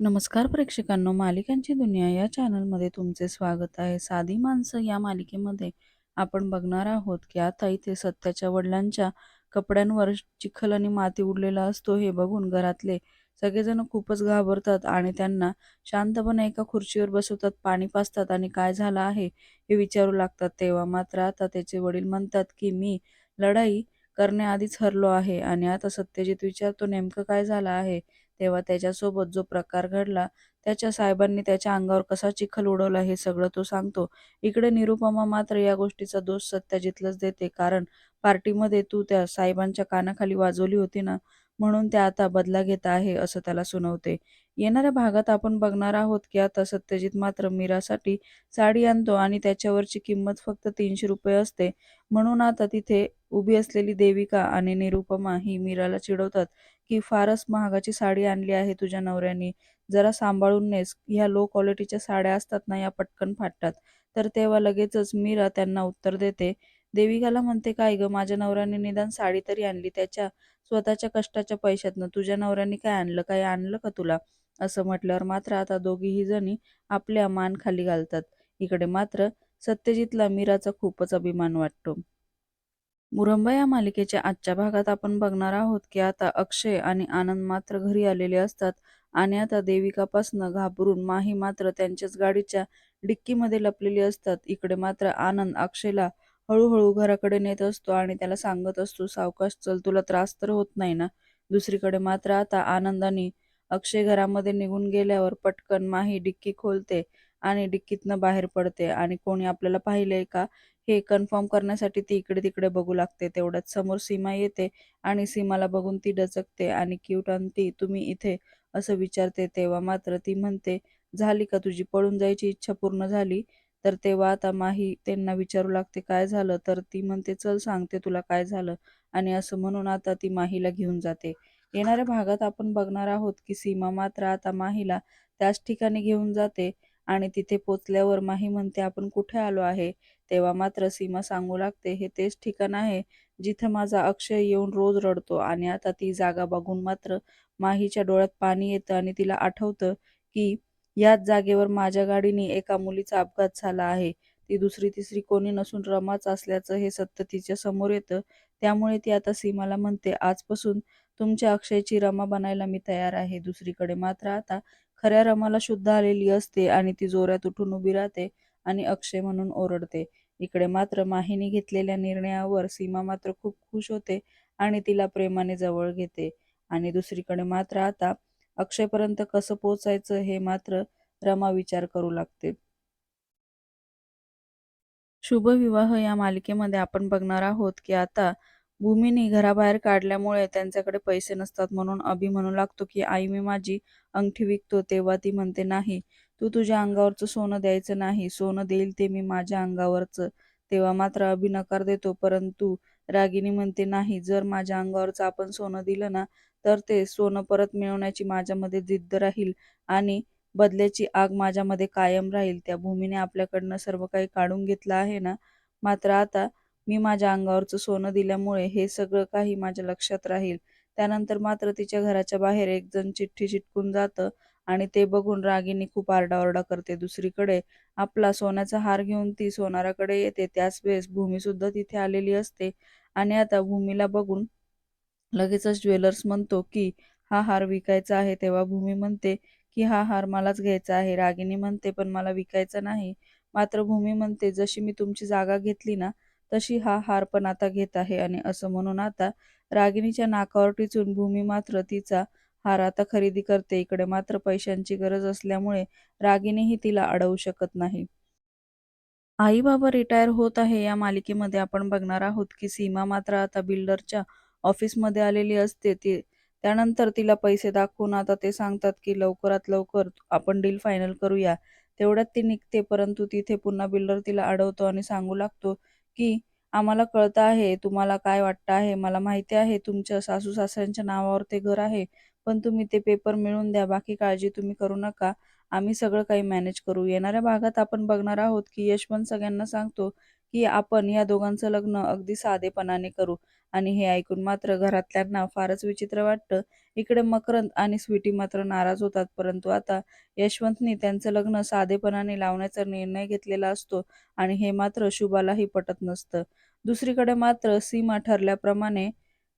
नमस्कार प्रेक्षकांनो, मालिकांची दुनिया या चॅनलमध्ये तुमचे स्वागत आहे. साधी माणसं या मालिकेमध्ये आपण बघणार आहोत की आता इथे सत्याच्या वडिलांच्या कपड्यांवर चिखल आणि माती उडलेला असतो हे बघून घरातले सगळेजण खूपच घाबरतात आणि त्यांना शांतपणे एका खुर्चीवर बसवतात, पाणी पाजतात आणि काय झालं आहे हे विचारू लागतात. तेव्हा मात्र आता त्याचे वडील म्हणतात की मी लढाई करण्याआधीच हरलो आहे आणि आता सत्यजित विचारतो नेमकं काय झालं आहे. तेव्हा त्याच्यासोबत जो प्रकार घडला त्याच्या साहेबांनी त्याच्या अंगावर कसा चिखल उडवला हे सगळं तो सांगतो. इकडे निरुपमा मात्र या गोष्टीचा दोष सत्याजितलाच देते कारण पार्टीमध्ये तू त्या साहेबांच्या कानाखाली वाजवली होती ना म्हणून त्या आता बदला घेत आहे असं त्याला सुनवते. येणाऱ्या भागात आपण बघणार आहोत की आता सत्यजित मात्र मीरासाठी साडी आणतो आणि त्याच्यावरची किंमत फक्त तीनशे रुपये असते म्हणून आता तिथे उभी असलेली देविका आणि निरुपमा ही मीराला चिडवतात की फारच महागाची साडी आणली आहे तुझ्या नवऱ्यानी. जरा सांभाळून नेस. ह्या लो क्वालिटीच्या साड्या असतात ना या पटकन फाटतात. तर तेव्हा लगेचच मीरा त्यांना उत्तर देते. देविकाला म्हणते काय ग माझ्या नवऱ्याने निदान साडी तरी आणली. त्याच्या स्वतःच्या कष्टाच्या पैशातनं तुझ्या नवऱ्याने काय आणलं? काय आणलं का तुला? असं म्हटल्यावर मात्र आता दोघीही जणी आपल्या मान खाली घालतात. इकडे मात्र सत्यजितला मीराचा खूपच अभिमान वाटतो. मुरंबा या मालिकेच्या आजच्या भागात आपण बघणार आहोत की आता अक्षय आणि आनंद मात्र घरी आलेले असतात आणि आता देविकापासनं घाबरून माही मात्र त्यांच्याच गाडीच्या डिक्कीमध्ये लपलेली असतात. इकडे मात्र आनंद अक्षयला हळूहळू घराकडे नेत असतो आणि त्याला सांगत असतो सावकाश चल तुला त्रास तर होत नाही ना? दुसरीकडे मात्र आता आनंदाने अक्षय घरामध्ये निघून गेल्यावर पटकन माही डिक्की खोलते आणि डिक्कीतनं बाहेर पडते. आणि कोणी आपल्याला पाहिलंय का? हे कन्फर्म करण्यासाठी ती इकडे तिकडे बघू लागते. तेवढ्यात समोर सीमा येते आणि सीमाला बघून ती डचकते आणि क्यूट ती तुम्ही इथे असं विचारते तेव्हा मात्र ती म्हणते झाली का तुझी? पळून जायची इच्छा पूर्ण झाली तर तेव्हा आता माही त्यांना विचारू लागते काय झालं तर ती म्हणते चल सांगते तुला काय झालं आणि असं म्हणून आता ती माहीला घेऊन जाते. येणाऱ्या भागात आपण बघणार आहोत की सीमा मात्र आता माहीला त्याच ठिकाणी घेऊन जाते. आणि तिथे पोचल्यावर माही म्हणते आपण कुठे आलो आहे? तेव्हा मात्र सीमा सांगू लागते हे तेच ठिकाण आहे जिथं माझा अक्षय येऊन रोज रडतो आणि आता ती जागा बघून मात्र माहीच्या डोळ्यात पाणी येतं आणि तिला आठवतं की याच जागेवर माझ्या गाडीने एका मुलीचा अपघात झाला आहे. ती दुसरी तिसरी कोणी नसून रमाच असल्याचं हे सत्य तिच्या समोर येतं. त्यामुळे ती आता सीमाला म्हणते आजपासून तुमच्या अक्षयची रमा बनायला मी तयार आहे. दुसरीकडे मात्र आता खऱ्या रमाला शुद्ध आलेली असते आणि ती जोरात उठून उभी राहते आणि अक्षय म्हणून ओरडते. इकडे मात्र माहीने घेतलेल्या निर्णयावर सीमा मात्र खूप खुश होते आणि तिला प्रेमाने जवळ घेते. आणि दुसरीकडे मात्र आता अक्षयपर्यंत कसं पोचायचं हे मात्र रमा विचार करू लागते. शुभ विवाह या मालिकेमध्ये आपण बघणार आहोत की आता भूमीने घराबाहेर काढल्यामुळे त्यांच्याकडे पैसे नसतात म्हणून अभि म्हणू लागतो की आई मी माझी अंगठी विकतो. तेव्हा ती म्हणते नाही तू तुझ्या अंगावरचं सोनं द्यायचं नाही. सोनं देईल ते मी माझ्या अंगावरचं. तेव्हा मात्र अभि नकार देतो परंतु रागिनी म्हणते नाही जर माझ्या अंगावरचं आपण सोनं दिलं ना तर ते सोनं परत मिळवण्याची माझ्यामध्ये जिद्द राहील आणि बदल्याची आग माझ्यामध्ये कायम राहील. त्या भूमीने आपल्याकडनं सर्व काही काढून घेतलं आहे ना? मात्र आता मी माझ्या अंगावरचं सोनं दिल्यामुळे हे सगळं काही माझ्या लक्षात राहील. त्यानंतर मात्र तिच्या घराच्या बाहेर एक जण चिठ्ठी चिटकून जातं आणि ते बघून रागिनी खूप आरडाओरडा करते. दुसरीकडे आपला सोन्याचा हार घेऊन ती सोनाराकडे येते. त्याच वेळेस भूमी सुद्धा तिथे आलेली असते आणि आता भूमीला बघून लगेचच ज्वेलर्स म्हणतो की हा हार विकायचा आहे. तेव्हा भूमी म्हणते की हा हार मलाच घ्यायचा आहे. रागिनी म्हणते पण मला विकायचा नाही. मात्र भूमी म्हणते जशी मी तुमची जागा घेतली ना तशी हा हार पण आता घेत आहे आणि असं म्हणून आता रागिणीच्या नाकावर टिचून भूमी मात्र तिचा हार आता खरेदी करते. इकडे मात्र पैशांची गरज असल्यामुळे रागिणीही तिला अडवू शकत नाही. आई बाबा रिटायर होत आहे. या मालिकेमध्ये आपण बघणार आहोत की सीमा मात्र आता बिल्डरच्या ऑफिसमध्ये आलेली असते. ती त्यानंतर तिला पैसे दाखवून आता ते सांगतात की लवकरात लवकर आपण डील फायनल करूया. तेवढ्यात ती निघते परंतु तिथे पुन्हा बिल्डर तिला अडवतो आणि सांगू लागतो की आम्हाला कळतं आहे तुम्हाला काय वाटतं आहे मला माहिती आहे तुमच्या सासू सासऱ्यांच्या नावावर ते घर आहे पण तुम्ही ते पेपर मिळवून द्या बाकी काळजी तुम्ही करू नका आम्ही सगळं काही मॅनेज करू. येणाऱ्या भागात आपण बघणार आहोत की यशवंत सगळ्यांना सांगतो की आपण या दोघांचं लग्न अगदी साधेपणाने करू. आणि हे ऐकून मात्र घरातल्यांना फारच विचित्र वाटतं. इकडे मकरंद आणि स्वीटी मात्र नाराज होतात परंतु आता यशवंतनी त्यांचं लग्न साधेपणाने लावण्याचा निर्णय घेतलेला असतो आणि हे मात्र शुभालाही पटत नसतं. दुसरीकडे मात्र सीमा ठरल्याप्रमाणे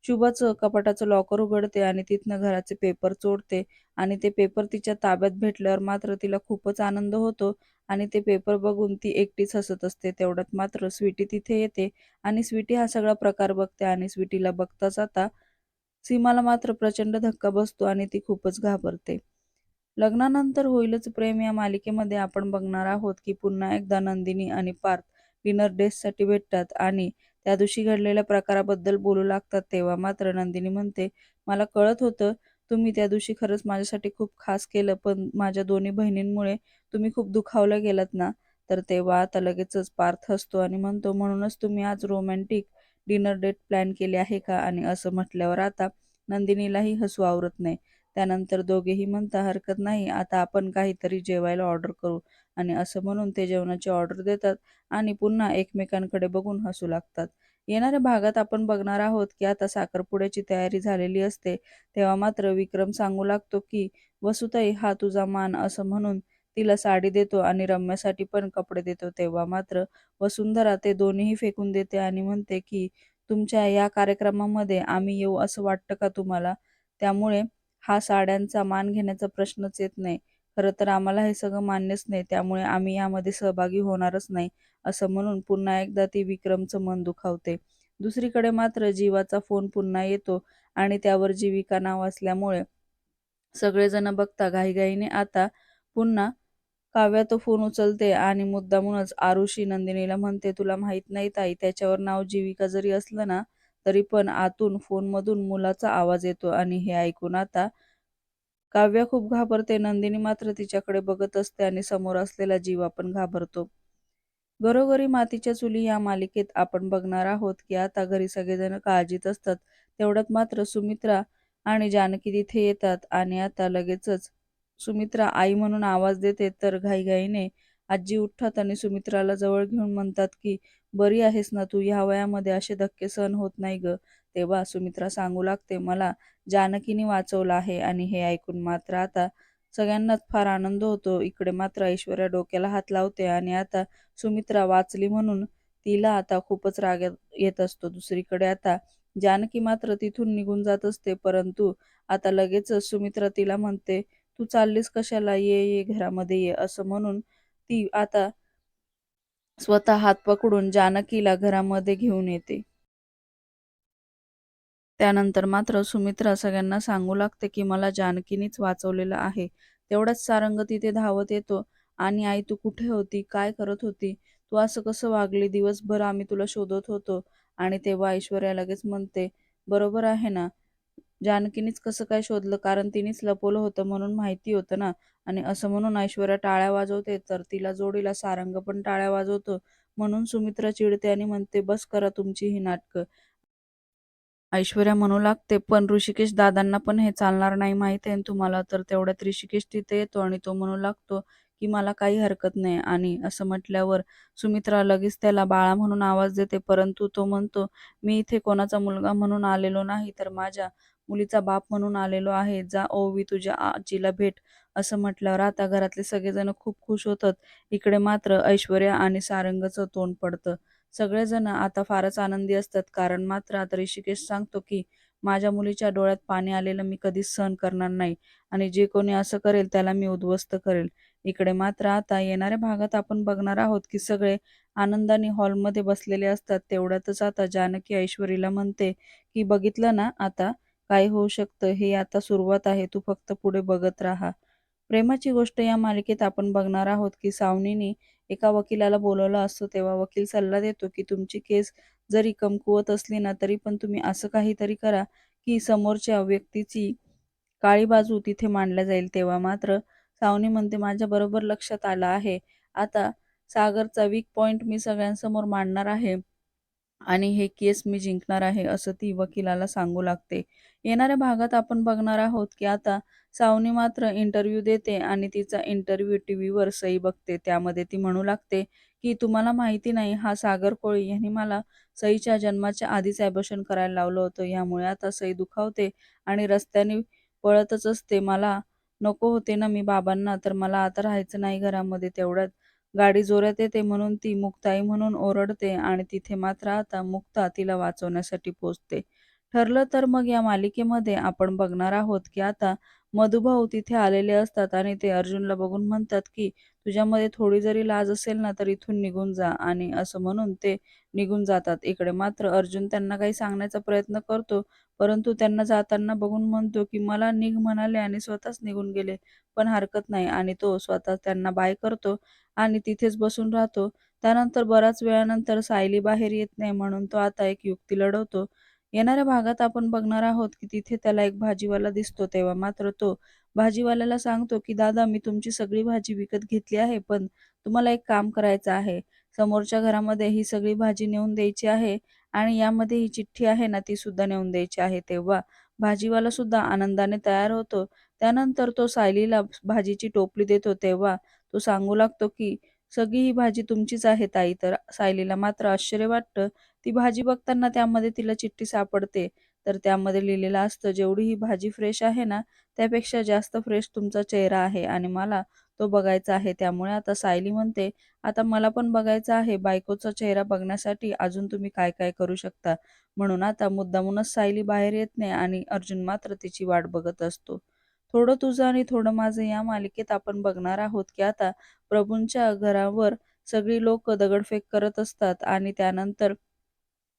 शुभाचं कपाटाचं लॉकर उघडते आणि तिथनं घराचे पेपर चोडते आणि ते पेपर तिच्या ताब्यात भेटल्यावर मात्र तिला खूपच आनंद होतो आणि ते पेपर बघून ती एकटीच हसत असते. तेवढ्यात मात्र स्वीटी तिथे येते आणि स्वीटी हा सगळा प्रकार बघते आणि स्वीटीला बघताच आता सीमाला मात्र प्रचंड धक्का बसतो आणि ती खूपच घाबरते. लग्नानंतर होईलच प्रेम या मालिकेमध्ये आपण बघणार आहोत की पुन्हा एकदा नंदिनी आणि पार्थ डिनर डेटसाठी भेटतात आणि त्या दिवशी घडलेल्या प्रकाराबद्दल बोलू लागतात तेव्हा मात्र नंदिनी म्हणते मला कळत होतं तुम्ही त्या दिवशी खरंच माझ्यासाठी खूप खास केलं पण माझ्या दोन्ही बहिणींमुळे तुम्ही खूप दुखावलं गेलात ना तर तेव्हा आता लगेचच पार्थ हसतो आणि म्हणतो म्हणूनच तुम्ही आज रोमॅन्टिक डिनर डेट प्लॅन केले आहे का आणि असं म्हटल्यावर आता नंदिनीलाही हसू आवरत नाही. त्यानंतर दोघेही म्हणता हरकत नाही आता आपण काहीतरी जेवायला ऑर्डर करू. आणि असं म्हणून ते जेवणाची ऑर्डर देतात आणि पुन्हा एकमेकांकडे बघून हसू लागतात. येणाऱ्या भागात आपण बघणार आहोत की आता साखरपुड्याची तयारी झालेली असते तेव्हा मात्र विक्रम सांगू लागतो की वसुताई हा तुझा मान असं म्हणून तिला साडी देतो आणि रम्यासाठी पण कपडे देतो. तेव्हा मात्र वसुंधरा ते दोन्हीही फेकून देते आणि म्हणते की तुमच्या या कार्यक्रमामध्ये आम्ही येऊ असं वाटतं का तुम्हाला? त्यामुळे हा साड्यांचा मान घेण्याचा प्रश्नच येत नाही. खरं तर आम्हाला हे सगळं मान्यच नाही त्यामुळे आम्ही यामध्ये सहभागी होणारच नाही असं म्हणून पुन्हा एकदा ती विक्रमचं मन दुखावते. दुसरीकडे मात्र जीवाचा फोन पुन्हा येतो आणि त्यावर जीविका नाव असल्यामुळे सगळेजण बघता घाईघाईने आता पुन्हा काव्या तो फोन उचलते आणि मुद्दामूनच आरुषी नंदिनीला म्हणते तुला माहीत नाही ताई त्याच्यावर नाव जीविका जरी असलं ना तरी पण आतून फोनमधून मुलाचा आवाज येतो आणि हे ऐकून आता काव्या खूप घाबरते. नंदिनी मात्र तिच्याकडे बघत असते आणि समोर असलेला जीवा पण घाबरतो. घरोघरी मातीच्या चुली या मालिकेत आपण बघणार आहोत की आता घरी सगळेजण काळजीत असतात. तेवढ्यात मात्र सुमित्रा आणि जानकी तिथे येतात आणि आता लगेचच सुमित्रा आई म्हणून आवाज देते तर घाईघाईने आजी उठतात आणि सुमित्राला जवळ घेऊन म्हणतात की बरी आहेस ना तू? ह्या वयामध्ये असे धक्के सहन होत नाही ग. तेव्हा सुमित्रा सांगू लागते मला जानकीने वाचवलं आहे आणि हे ऐकून मात्र आता सगळ्यांनाच फार आनंद होतो. इकडे मात्र ऐश्वर्या डोक्याला हात लावते आणि आता सुमित्रा वाचली म्हणून तिला आता खूपच राग येत असतो. दुसरीकडे आता जानकी मात्र तिथून निघून जात असते परंतु आता लगेचच सुमित्रा तिला म्हणते तू चाललीस कशाला? ये ये घरामध्ये ये. असं म्हणून ती आता स्वतः हात पकडून जानकीला घरामध्ये घेऊन येते. त्यानंतर मात्र सुमित्रा सगळ्यांना सांगू लागते की मला जानकीनीच वाचवलेलं आहे. तेवढाच सारंग तिथे धावत येतो. आणि आई तू कुठे होती? काय करत होती? तू असं कसं वागली? दिवसभर आम्ही तुला शोधत होतो. आणि तेव्हा ऐश्वर्या लगेच म्हणते बरोबर आहे ना? जानकीनीच कसं काय शोधलं? कारण तिनेच लपवलं होतं म्हणून माहिती होतं ना. आणि असं म्हणून ऐश्वर्या टाळ्या वाजवते तर तिला जोडीला सारंग पण टाळ्या वाजवतो. म्हणून सुमित्रा चिडते आणि म्हणते बस करा तुमची ही नाटकं. ऐश्वर्या म्हणू लागते पण ऋषिकेश दादांना पण हे चालणार नाही माहिती आहे तुम्हाला. तर तेवढ्यात ऋषिकेश तिथे येतो आणि तो म्हणू लागतो की मला काही हरकत नाही. आणि असं म्हटल्यावर सुमित्रा लगेच त्याला बाळा म्हणून आवाज देते. परंतु तो म्हणतो मी इथे कोणाचा मुलगा म्हणून आलेलो नाही तर माझ्या मुलीचा बाप म्हणून आलेलो आहे जा ओवी तुझ्या आजीला भेट. असं म्हटल्यावर आता घरातले सगळेजण खूप खुश होतात. इकडे मात्र ऐश्वर्या आणि सारंगचं तोंड पडतं. सगळेजण आता फारच आनंदी असतात कारण मात्र आता ऋषिकेश सांगतो की माझ्या मुलीच्या डोळ्यात पाणी आलेलं मी कधीच सहन करणार नाही आणि जे कोणी असं करेल त्याला मी उद्ध्वस्त करेल. इकडे मात्र आता येणाऱ्या भागात आपण बघणार आहोत की सगळे आनंदाने हॉलमध्ये बसलेले असतात. तेवढ्यातच आता जानकी ऐश्वरीला म्हणते की बघितलं ना आता काय होऊ शकतं? हे आता सुरुवात आहे. तू फक्त पुढे बघत राहा. प्रेमाची गोष्ट या मालिकेत आपण बघणार आहोत की सावनीने एका वकिलाला बोलवलं असतो. तेव्हा वकील सल्ला देतो की तुमची केस जरी कमकुवत असली ना तरी पण तुम्ही असं काहीतरी करा की समोरच्या व्यक्तीची काळी बाजू तिथे मांडल्या जाईल. तेव्हा मात्र सावनी म्हणते माझ्या बरोबर लक्षात आलं आहे. आता सागरचा वीक पॉइंट मी सगळ्यांसमोर मांडणार आहे. आणि हे केस मी जिंकणार आहे असं ती वकिलाला सांगू लागते. येणाऱ्या भागात आपण बघणार आहोत की आता सावनी मात्र इंटरव्ह्यू देते आणि तिचा इंटरव्ह्यू टीव्हीवर सई बघते. त्यामध्ये ती म्हणू लागते की तुम्हाला माहिती नाही हा सागर कोळी यांनी मला सईच्या जन्माच्या आधीच ॲबोशन करायला लावलं होतं. यामुळे आता सई दुखावते आणि रस्त्याने पळतच असते. मला नको होते ना मी बाबांना, तर मला आता राहायचं नाही घरामध्ये. तेवढ्यात गाडी जोरात येते म्हणून ती मुक्ताई म्हणून ओरडते आणि तिथे मात्र आता मुक्ता तिला वाचवण्यासाठी पोचते. ठरलं तर मग या मालिकेमध्ये आपण बघणार आहोत की आता मधुभाऊ तिथे आलेले असतात आणि ते अर्जुनला बघून म्हणतात की तुझ्यामध्ये थोडी जरी लाज असेल ना तर इथून निघून जा आणि असं म्हणून ते निघून जातात. इकडे मात्र अर्जुन त्यांना काही सांगण्याचा प्रयत्न करतो परंतु त्यांना जाताना बघून म्हणतो की मला निघ म्हणाले आणि स्वतःच निघून गेले पण हरकत नाही आणि तो स्वतः त्यांना बाय करतो आणि तिथेच बसून राहतो. त्यानंतर बराच वेळानंतर सायली बाहेर येत नाही म्हणून तो आता एक युक्ती लढवतो. येणाऱ्या भागात आपण बघणार आहोत की तिथे त्याला एक भाजीवाला दिसतो तेव्हा मात्र तो भाजीवाल्याला सांगतो की दादा मी तुमची सगळी भाजी विकत घेतली आहे पण तुम्हाला एक काम करायचं आहे. समोरच्या घरामध्ये ही सगळी भाजी नेऊन द्यायची आहे आणि यामध्ये ही चिठ्ठी आहे ना ती सुद्धा नेऊन द्यायची आहे. तेव्हा भाजीवाला सुद्धा आनंदाने तयार होतो. त्यानंतर तो सायलीला भाजीची टोपली देतो तेव्हा तो सांगू लागतो की सगळी ही भाजी तुमचीच आहे ताई. तर सायलीला मात्र आश्चर्य वाटतं. ती भाजी बघताना त्यामध्ये तिला चिठ्ठी सापडते. तर त्यामध्ये लिहिलेलं असतं जेवढी ही भाजी फ्रेश आहे ना त्यापेक्षा जास्त फ्रेश तुमचा चेहरा आहे आणि मला तो बघायचा आहे. त्यामुळे आता सायली म्हणते, आता मला पण बघायचं आहे बायकोचा चेहरा बघण्यासाठी अजून तुम्ही काय काय करू शकता. म्हणून आता मुद्दामूनच सायली बाहेर येत नाही आणि अर्जुन मात्र तिची वाट बघत असतो. थोडं तुझं आणि थोडं माझं या मालिकेत आपण बघणार आहोत की आता प्रभूंच्या घरावर सगळी लोक दगडफेक करत असतात आणि त्यानंतर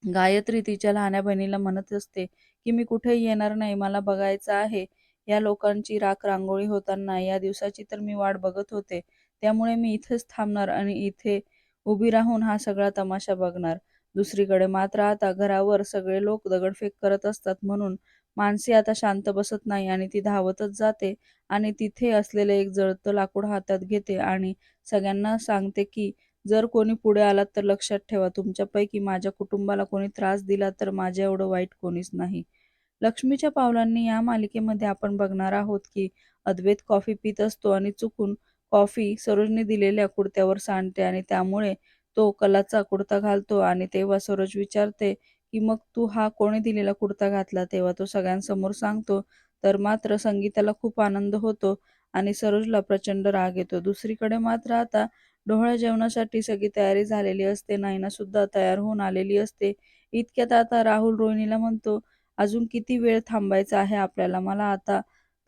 गायत्री तिच्या लहान्या बहिणीला म्हणत असते की मी कुठेही येणार नाही मला बघायचं आहे. या लोकांची राख रांगोळी होताना या दिवसाची तर मी वाट बघत होते. त्यामुळे मी इथेच थांबणार आणि इथे उभी राहून हा सगळा तमाशा बघणार. दुसरीकडे मात्र आता घरावर सगळे लोक दगडफेक करत असतात म्हणून मानसी आता शांत बसत नाही आणि ती धावतच जाते आणि तिथे असलेले एक जळतं लाकूड हातात घेते आणि सगळ्यांना सांगते की जर कोणी पुढे आलात तर लक्षात ठेवा तुमच्यापैकी माझ्या कुटुंबाला कोणी त्रास दिला तर माझ्या एवढं वाईट कोणीच नाही. लक्ष्मीच्या पावलांनी या मालिकेमध्ये आपण बघणार आहोत की अद्वैत कॉफी पित असतो आणि चुकून कॉफी सरोजने दिलेल्या कुडत्यावर सांडते आणि त्यामुळे तो कलाचा कुडता घालतो आणि तेव्हा सरोज विचारते की मग तू हा कोणी दिलेला कुडता घातला? तेव्हा तो सगळ्यांसमोर सांगतो तर मात्र संगीताला खूप आनंद होतो आणि सरोजला प्रचंड राग येतो. दुसरीकडे मात्र आता डोहाळ्या जेवणासाठी सगळी तयारी झालेली असते नायना सुद्धा तयार होऊन आलेली असते. इतक्यात आता राहुल रोहिणीला म्हणतो अजून किती वेळ थांबायचा आहे आपल्याला? मला आता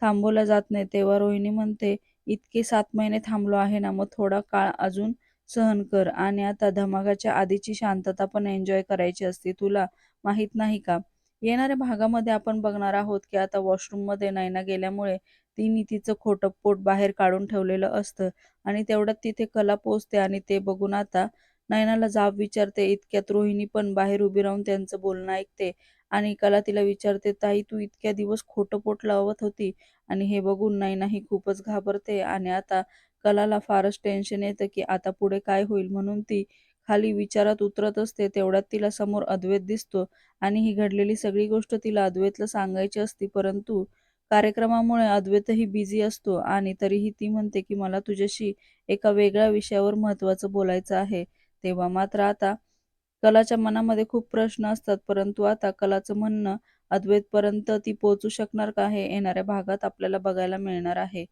थांबवलं जात नाही. तेव्हा रोहिणी म्हणते इतके सात महिने थांबलो आहे ना मग थोडा काळ अजून सहन कर आणि आता धमाकाच्या आधीची शांतता पण एन्जॉय करायची असते. तुला माहीत नाही का? येणाऱ्या भागामध्ये आपण बघणार आहोत की आता वॉशरूममध्ये नैना गेल्यामुळे तिने तिचं खोटं पोट बाहेर काढून ठेवलेलं असतं आणि तेवढ्यात तिथे कला पोचते आणि ते बघून आता नयनाला जाब विचारते. इतक्यात रोहिणी पण बाहेर उभी राहून त्यांचं बोलणं ऐकते आणि कला तिला विचारते ताई तू इतक्या दिवस खोटं पोट लावत होती आणि हे बघून नैना ही खूपच घाबरते आणि आता कलाला फारच टेन्शन येतं की आता पुढे काय होईल म्हणून ती खाली विचारात उतरत असते. तेवढ्यात तिला समोर अद्वैत दिसतो आणि ही घडलेली सगळी गोष्ट तिला अद्वैतला सांगायची असती परंतु कार्यक्रमामुळे अद्वैतही बिझी असतो आणि तरीही ती म्हणते की मला तुझ्याशी एका वेगळ्या विषयावर महत्त्वाचं बोलायचं आहे. तेव्हा मात्र आता कलाच्या मनामध्ये खूप प्रश्न असतात परंतु आता कलाचं म्हणणं अद्वैतपर्यंत ती पोहोचू शकणार का हे येणाऱ्या भागात आपल्याला बघायला मिळणार आहे.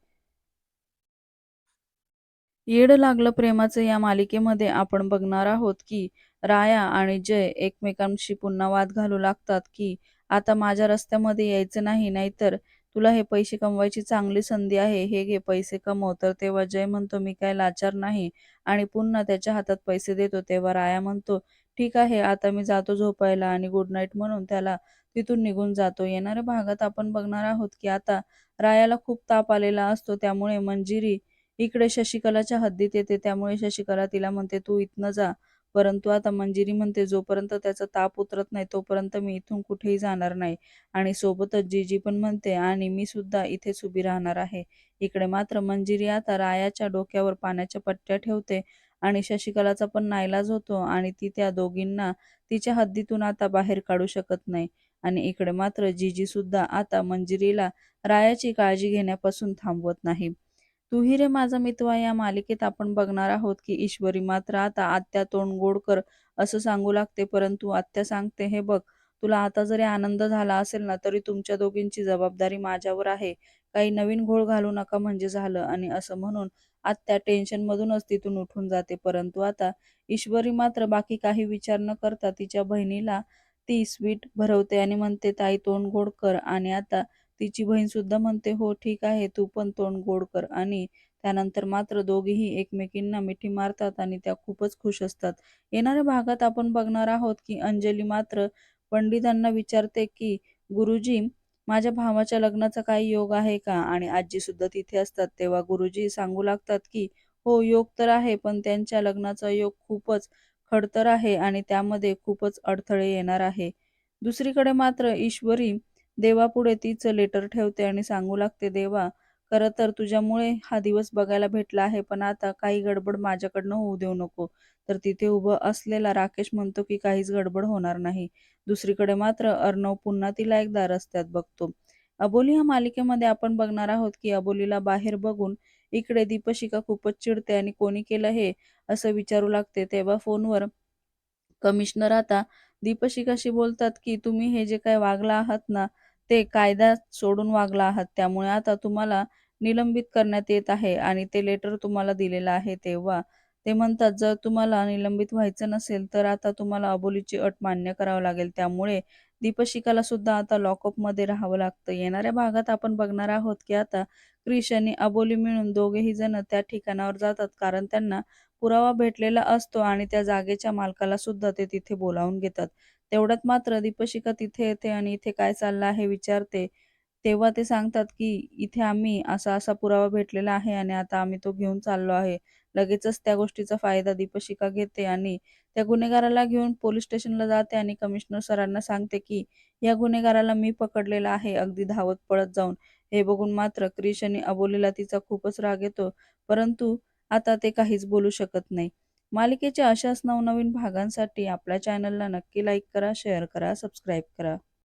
येड लागलं प्रेमाचं या मालिकेमध्ये आपण बघणार आहोत की राया आणि जय एकमेकांशी पुन्हा वाद घालू लागतात की आता माझ्या रस्त्यामध्ये यायचं नाही नाहीतर तुला हे पैसे कमवायची चांगली संधी आहे हे घे पैसे कमव. तर तेव्हा जय म्हणतो मी काय लाचार नाही. आणि पुन्हा त्याच्या हातात पैसे देतो. तेव्हा राया म्हणतो ठीक आहे आता मी जातो झोपायला आणि गुड नाईट म्हणून त्याला तिथून निघून जातो. येणाऱ्या भागात आपण बघणार आहोत की आता रायाला खूप ताप आलेला असतो. त्यामुळे मंजिरी इकडे शशिकलाच्या हद्दीत येते. त्यामुळे शशिकला तिला म्हणते तू इथनं जा. परंतु आता मंजिरी म्हणते जोपर्यंत त्याचा ताप उतरत नाही तोपर्यंत मी इथून कुठेही जाणार नाही. आणि सोबतच जीजी पण म्हणते आणि मी सुद्धा इथेच उभी राहणार आहे. इकडे मात्र मंजिरी आता रायाच्या डोक्यावर पाण्याच्या पट्ट्या ठेवते आणि शशिकलाचा पण नाईलाज होतो आणि ती त्या दोघींना तिच्या हद्दीतून आता बाहेर काढू शकत नाही. आणि इकडे मात्र जीजी सुद्धा आता मंजिरीला रायाची काळजी घेण्यापासून थांबवत नाही. तूही रे माझा मितवा या मालिकेत आपण बघणार आहोत की ईश्वरी मात्र आता आत्या तोंड गोड कर असं सांगू लागते. परंतु आत्या सांगते हे बघ तुला आता जरी आनंद झाला असेल ना तरी तुमच्या दोघींची जबाबदारी माझ्यावर आहे. काही नवीन घोळ घालू नका म्हणजे झालं. आणि असं म्हणून आत्या टेन्शन मधूनच तिथून उठून जाते. परंतु आता ईश्वरी मात्र बाकी काही विचार न करता तिच्या बहिणीला ती स्वीट भरवते आणि म्हणते ताई तोंड गोड कर. आणि आता तिची बहीण सुद्धा म्हणते हो ठीक आहे तू पण तोंड गोड कर. आणि त्यानंतर मात्र दोघेही एकमेकींना मिठी मारतात आणि त्या खूपच खुश असतात. येणाऱ्या भागात आपण बघणार आहोत की अंजली मात्र पंडितांना विचारते की गुरुजी माझ्या भावाच्या लग्नाचा काही योग आहे का? आणि आजी सुद्धा तिथे असतात. तेव्हा गुरुजी सांगू लागतात की हो योग तर आहे पण त्यांच्या लग्नाचा योग खूपच खडतर आहे आणि त्यामध्ये खूपच अडथळे येणार आहे. दुसरीकडे मात्र ईश्वरी देवापुढे तीच लेटर ठेवते आणि सांगू लागते देवा खरं तर तुझ्यामुळे हा दिवस बघायला भेटला आहे पण आता काही गडबड माझ्याकडनं होऊ देऊ नको तर तिथे उभं असलेला राकेश म्हणतो की काहीच गडबड होणार नाही. दुसरीकडे मात्र अर्णव पुन्हा तिला एकदा रस्त्यात बघतो. अबोली ह्या मालिकेमध्ये आपण बघणार आहोत की अबोलीला बाहेर बघून इकडे दीपशिका खूपच चिडते आणि कोणी केलं हे असं विचारू लागते. तेव्हा फोनवर कमिशनर आता दीपशिकाशी बोलतात की तुम्ही हे जे काय वागला आहात ना ते कायदा सोडून वागला आहात त्यामुळे आता तुम्हाला निलंबित करण्यात येत आहे आणि ते लेटर तुम्हाला दिलेलं आहे तेव्हा. ते म्हणतात जर तुम्हाला निलंबित व्हायचं नसेल तर आता तुम्हाला अबोलीची अट मान्य करावं लागेल. त्यामुळे दीपशिकाला सुद्धा आता लॉकअपमध्ये राहावं लागतं. येणाऱ्या भागात आपण बघणार आहोत की आता क्रिश आणि अबोली मिळून दोघेही जण त्या ठिकाणावर जातात कारण त्यांना पुरावा भेटलेला असतो आणि त्या जागेच्या मालकाला सुद्धा ते तिथे बोलावून घेतात. तेवढ्यात मात्र दीपशिका तिथे येते आणि इथे काय चाललं आहे विचारते. तेव्हा ते सांगतात की इथे आम्ही असा असा पुरावा भेटलेला आहे आणि आता आम्ही तो घेऊन चाललो आहे. लगेचच त्या गोष्टीचा फायदा दीपशिका घेते आणि त्या गुन्हेगाराला घेऊन पोलीस स्टेशनला जाते आणि कमिशनर सरांना सांगते की या गुन्हेगाराला मी पकडलेला आहे अगदी धावत पळत जाऊन. हे बघून मात्र क्रिश आणि अबोलीला तिचा खूपच राग येतो. परंतु आता ते काहीच बोलू शकत नाही. मालिकेच्या अशाच नवनवीन भागांसाठी आपल्या चॅनलला नक्की लाईक करा शेअर करा सबस्क्राईब करा.